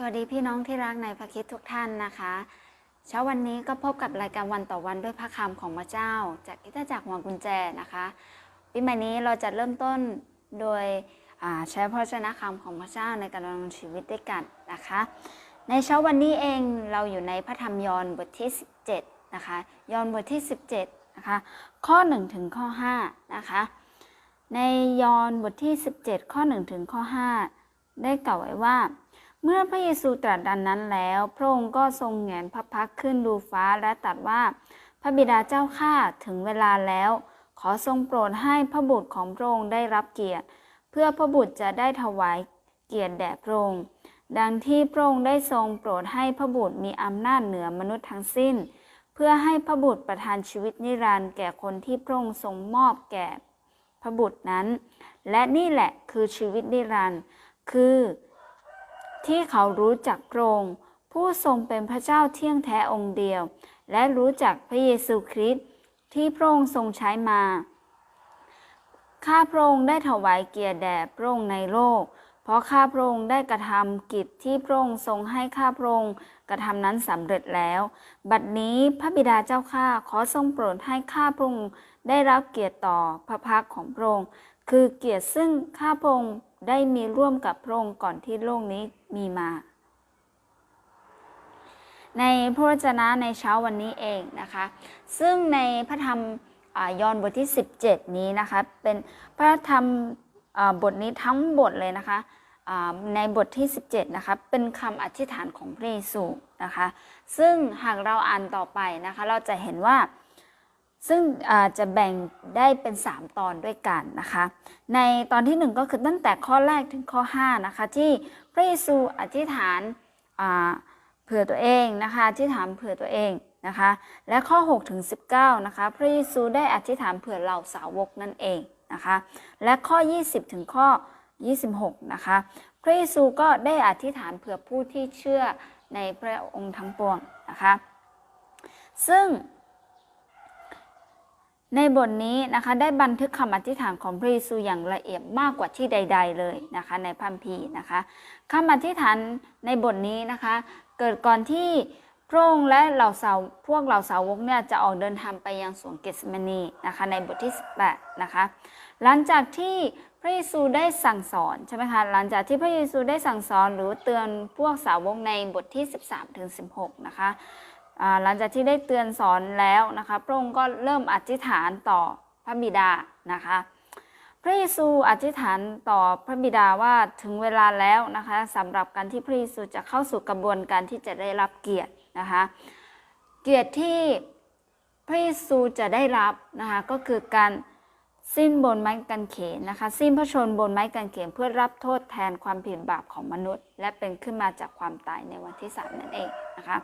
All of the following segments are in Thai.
สวัสดีพี่น้องที่รักในพระคิดทุกท่านนะคะ เช้าวันนี้ก็พบกับรายการวันต่อวันด้วยพระคำของพระเจ้า จากกิจจักรหัวกุญแจนะคะปีใหม่นี้เราจะเริ่มต้นโดยใช้พระชนะคำของพระเจ้าในการดำเนินชีวิตด้วยกันนะคะ ในเช้าวันนี้เองเราอยู่ในพระธรรมยอห์นบทที่ 17นะคะยอห์นบทที่ 17นะคะข้อ1ถึงข้อ5นะคะในยอห์นบทที่ 17 ข้อ1ถึงข้อ5ได้กล่าวไว้ว่า เมื่อพระเยซูตรัสดังนั้นแล้ว พระองค์ก็ทรงแหงนพระพักขึ้นดูฟ้าและตรัสว่า พระบิดาเจ้าข้าถึงเวลาแล้ว ขอทรงโปรดให้พระบุตรของพระองค์ได้รับเกียรติ เพื่อพระบุตรจะได้ถวายเกียรติแด่พระองค์ดังที่พระองค์ได้ทรงโปรดให้พระบุตรมีอำนาจเหนือมนุษย์ทั้งสิ้น เพื่อให้พระบุตรประทานชีวิตนิรันดร์แก่คนที่พระองค์ทรงมอบแก่พระบุตรนั้น และนี่แหละคือชีวิตนิรันดร์คือ ที่เขารู้จักพระองค์ผู้ทรงเป็นพระเจ้าเที่ยงแท้องค์เดียว และรู้จักพระเยซูคริสต์ที่พระองค์ทรงใช้มา ข้าพระองค์ได้ถวายเกียรติแด่พระองค์ในโลก เพราะข้าพระองค์ได้กระทำกิจที่พระองค์ทรงให้ข้าพระองค์กระทำนั้นสำเร็จแล้ว บัดนี้พระบิดาเจ้าข้าขอทรงโปรดให้ข้าพระองค์ได้รับเกียรติต่อพระพักของพระองค์คือเกียรติซึ่งข้าพระองค์ ได้มีร่วมกับพระองค์ก่อนที่โลกนี้มีมา ในพระวจนะในเช้าวันนี้เองนะคะ ซึ่งในพระธรรมอ่ายอห์นบทที่ 17 นี้นะคะเป็นพระธรรมบทนี้ทั้งบทเลยนะคะในบทที่ 17 นะคะ เป็นคำอธิษฐานของพระเยซูนะคะ ซึ่งหากเราอ่านต่อไปนะคะ เราจะเห็นว่า ซึ่งจะแบ่งได้เป็น 3 ตอนด้วยกันนะคะ ในตอนที่ 1 ก็คือตั้งแต่ข้อแรกถึงข้อ 5 นะคะ ที่พระเยซูอธิษฐานาเผื่อตัวเองนะคะอธิษฐานเผื่อตัวเองนะคะ และข้อ6ถึง19นะคะ พระเยซูได้อธิษฐานเผื่อเหล่าสาวกนั่นเองนะคะ และข้อ 20 ถึงข้อ 26 นะคะ พระเยซูก็ได้อธิษฐานเผื่อผู้ที่เชื่อในพระองค์ทั้งปวงนะคะ ซึ่ง ในบทนี้นะคะได้บันทึกคำอธิษฐานของพระเยซูอย่างละเอียดมากกว่าที่ใด ๆ เลยนะคะ ในพัมพีนะคะคำอธิษฐานในบทนี้นะคะ เกิดก่อนที่พระองค์และเหล่าสาวพวกเหล่าสาวกเนี่ยจะออกเดินทางไปยังสวนเกสมนีนะคะ ในบทที่ 18 นะคะ หลังจากที่พระเยซูได้สั่งสอนใช่ไหมคะหลังจากที่พระเยซูได้สั่งสอนหรือเตือนพวกสาวกในบทที่ 13ถึง16 นะคะ หลังจากที่ได้เตือนสอนแล้วนะคะพระองค์ก็เริ่มอธิษฐานต่อพระบิดานะคะพระเยซูอธิษฐานต่อพระบิดาว่าถึงเวลาแล้วนะคะสำหรับการที่พระเยซูจะเข้าสู่กระบวนการที่จะได้รับเกียรตินะคะเกียรติที่พระเยซูจะได้รับนะคะก็คือการสิ้นบนไม้กางเขนนะคะ สิ้นพระชนบนไม้กางเขนเพื่อรับโทษแทนความผิดบาปของมนุษย์ และเป็นขึ้นมาจากความตายในวันที่สามนั่นเองนะคะ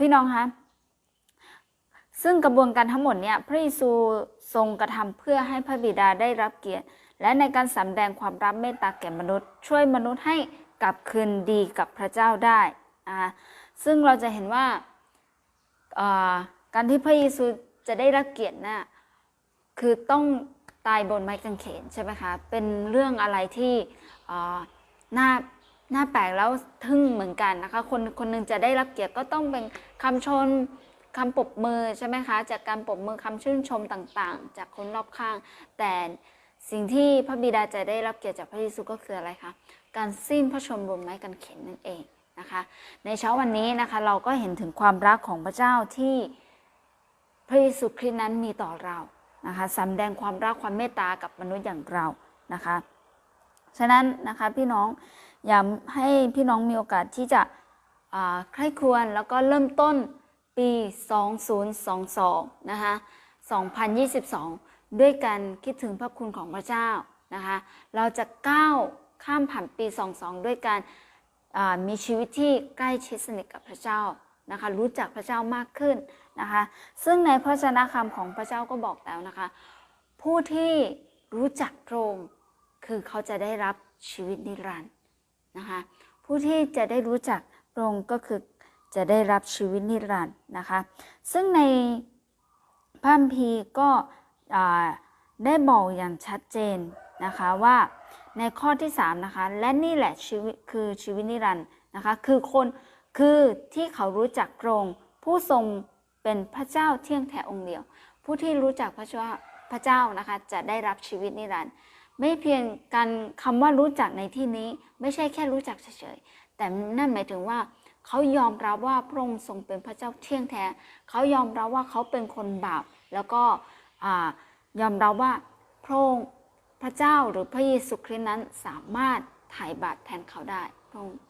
พี่น้องคะซึ่งกระบวนการทั้งหมดเนี่ยพระเยซูทรงกระทำเพื่อให้พระบิดาได้รับเกียรติ และในการสำแดงความรับเมตตาแก่มนุษย์ ช่วยมนุษย์ให้กลับคืนดีกับพระเจ้าได้นะคะซึ่งเราจะเห็นว่าการที่พระเยซูจะได้รับเกียรติน่ะคือต้องตายบนไม้กางเขนใช่ไหมคะเป็นเรื่องอะไรที่น่า น่าแปลกแล้วทึ่งเหมือนกันนะคะ คนคนหนึงจะได้รับเกียรติก็ต้องเป็นคำชมคำปรบมือใช่ไหมคะ จากการปรบมือคำชื่นชมต่างๆ จากคนรอบข้าง แต่สิ่งที่พระบิดาจะได้รับเกียรติจากพระเยซูก็คืออะไรคะการสิ้นพระชนม์บนไม้กางเขนนั่นเองนะคะ ในเช้าวันนี้นะคะเราก็เห็นถึงความรักของพระเจ้าที่พระเยซูคริสต์นั้นมีต่อเรานะคะสำแดงความรักความเมตตากับมนุษย์อย่างเรานะคะ ฉะนั้นนะคะพี่น้อง ยากให้พี่น้องมีโอกาสที่จะใคร่ครวญแล้วก็เริ่มต้นปี 2022 นะคะ 2022 ด้วยการคิดถึงพระคุณของพระเจ้านะคะ เราจะก้าวข้ามผ่านปี 22 ด้วยการมีชีวิตที่ใกล้ชิดสนิทกับพระเจ้านะคะ รู้จักพระเจ้ามากขึ้นนะคะ ซึ่งในพระชนะคำของพระเจ้าก็บอกแล้วนะคะ ผู้ที่รู้จักพระองค์คือเขาจะได้รับชีวิตนิรันดร์ นะคะ ผู้ที่จะได้รู้จักพระองค์ก็คือจะได้รับชีวิตนิรันดร์นะคะ ซึ่งในพระัมภีร์ก็ได้บอกอย่างชัดเจนนะคะว่าในข้อที่ 3 นะคะ และนี่แหละชีวิตคือชีวิตนิรันดร์นะคะ คือคนคือที่เขารู้จักพระองค์ผู้ทรงเป็นพระเจ้าเที่ยงแท้องค์เดียว ผู้ที่รู้จักพระเจ้าพระเจ้านะคะจะได้รับชีวิตนิรันดร์ ไม่เพียงการคำว่ารู้จักในที่นี้ ไม่ใช่แค่รู้จักเฉยๆ แต่นั่นหมายถึงว่าเขายอมรับว่าพระองค์ทรงเป็นพระเจ้าเที่ยงแท้ เขายอมรับว่าเขาเป็นคนบาป แล้วก็อยอมรับว่าพระองค์พระเจ้าหรือพระเยซูคริสต์นั้นสามารถไถ่บาปแทนเขาได้พระองค์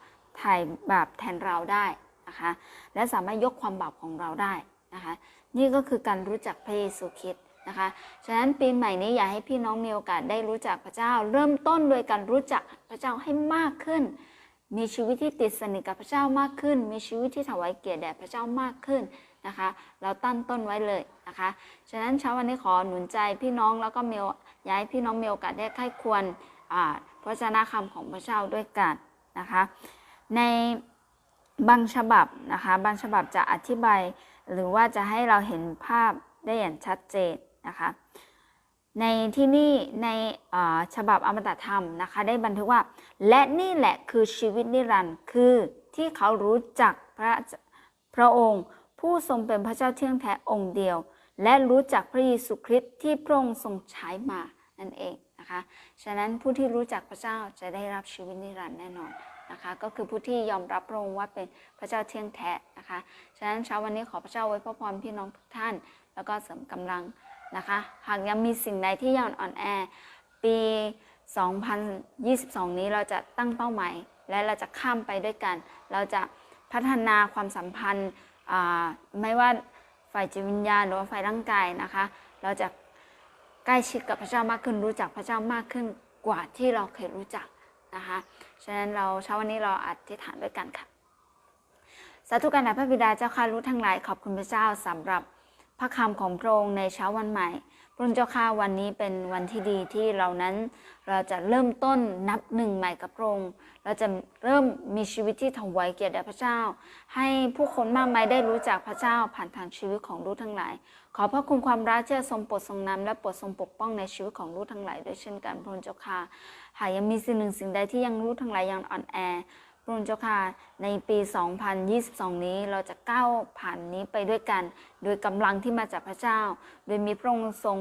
ถ่บาปแทนเราได้นะคะ และสามารถยกความบาปของเราได้นะคะ นี่ก็คือการรู้จักพระเยซูคริสต์ นะคะ ฉะนั้นปีใหม่นี้อยากให้พี่น้องมีโอกาสได้รู้จักพระเจ้า เริ่มต้นโดยการรู้จักพระเจ้าให้มากขึ้น มีชีวิตที่ติดสนิทกับพระเจ้ามากขึ้น มีชีวิตที่ถวายเกียรติแด่พระเจ้ามากขึ้นนะคะ เราตั้งต้นไว้เลยนะคะ ฉะนั้นเช้าวันนี้ขอหนุนใจพี่น้องแล้วก็มีอยากให้พี่น้องมีโอกาสได้ใคร่ควรพระชนะคำของพระเจ้าด้วยกันนะคะ ในบางฉบับนะคะ บางฉบับจะอธิบายหรือว่าจะให้เราเห็นภาพได้อย่างชัดเจน นะคะ ในที่นี่ในฉบับอมตะธรรมนะคะ ได้บันทึกว่า และนี่แหละคือชีวิตนิรันดร์คือที่เขารู้จักพระพระองค์ผู้ทรงเป็นพระเจ้าเที่ยงแท้องค์เดียว และรู้จักพระเยซูคริสต์ที่พระองค์ทรงใช้มานั่นเองนะคะ ฉะนั้นผู้ที่รู้จักพระเจ้าจะได้รับชีวิตนิรันดร์แน่นอนนะคะ ก็คือผู้ที่ยอมรับพระองค์ว่าเป็นพระเจ้าเที่ยงแท้นะคะ ฉะนั้นเช้าวันนี้ขอพระเจ้าไว้พระพรพี่น้องทุกท่าน แล้วก็เสริมกำลัง นะคะ หากยังมีสิ่งใดที่ยังอ่อนแอ ปี 2022 นี้เราจะตั้งเป้าหมายและเราจะข้ามไปด้วยกัน เราจะพัฒนาความสัมพันธ์ไม่ว่าฝ่ายจิตวิญญาณหรือว่าฝ่ายร่างกายนะคะ เราจะใกล้ชิดกับพระเจ้ามากขึ้นรู้จักพระเจ้ามากขึ้นกว่าที่เราเคยรู้จักนะคะฉะนั้นเราเช้าวันนี้เราอธิษฐานด้วยกันค่ะสาธุการแด่พระบิดาเจ้าข้ารู้ทั้งหลายขอบคุณพระเจ้าสำหรับ พระคำของพระองค์ในเช้าวันใหม่ พระองค์เจ้าข้าวันนี้เป็นวันที่ดีที่เรานั้นเราจะเริ่มต้นนับหนึ่งใหม่กับพระองค์ เราจะเริ่มมีชีวิตที่ถวายเกียรติแด่พระเจ้า ให้ผู้คนมากมายได้รู้จักพระเจ้าผ่านทางชีวิตของลูกทั้งหลาย ขอพระคุณความรักที่จะทรงโปรดทรงนำและโปรดทรงปกป้องในชีวิตของลูกทั้งหลายด้วยเช่นกันพระองค์เจ้าค่ะหากยังมีสิ่งหนึ่งสิ่งใดที่ยังรู้ทั้งหลายยังอ่อนแอ พระองค์เจ้าค่ะ ในปี 2022 นี้เราจะก้าวผ่านนี้ไปด้วยกัน โดยกำลังที่มาจากพระเจ้า โดยมีพระองค์ทรง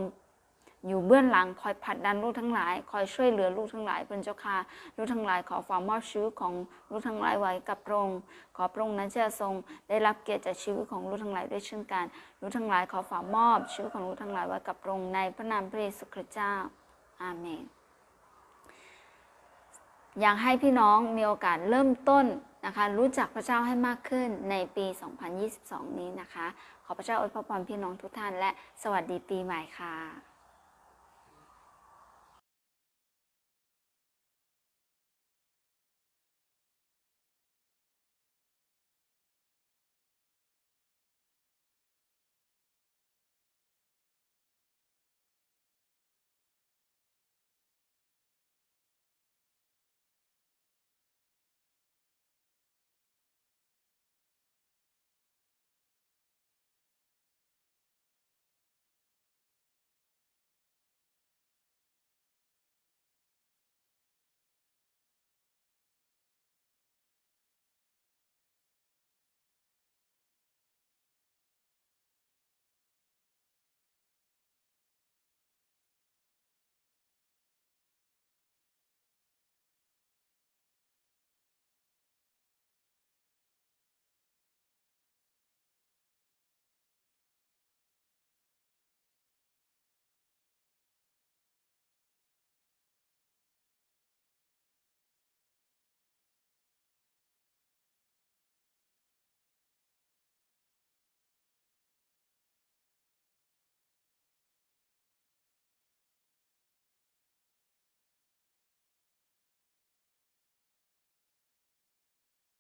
อยู่เบื้องหลังคอยผลัดดันลูกทั้งหลาย คอยช่วยเหลือลูกทั้งหลายพระเจ้าค่ะลูกทั้งหลายขอฝากมอบชีวิตของลูกทั้งหลายไว้กับพระองค์ขอพระองค์นั้นจะทรงได้รับเกียรติจากชีวิตของลูกทั้งหลายด้วยเช่นกันลูกทั้งหลายขอฝากมอบชีวิตของลูกทั้งหลายไว้กับพระองค์ในพระนามพระเยซูคริสต์เจ้าอาเมน อยากให้พี่น้องมีโอกาสเริ่มต้นนะคะรู้จักพระเจ้าให้มากขึ้นในปี 2022 นี้นะคะ ขอพระเจ้าอวยพรพี่น้องทุกท่านและสวัสดีปีใหม่ค่ะ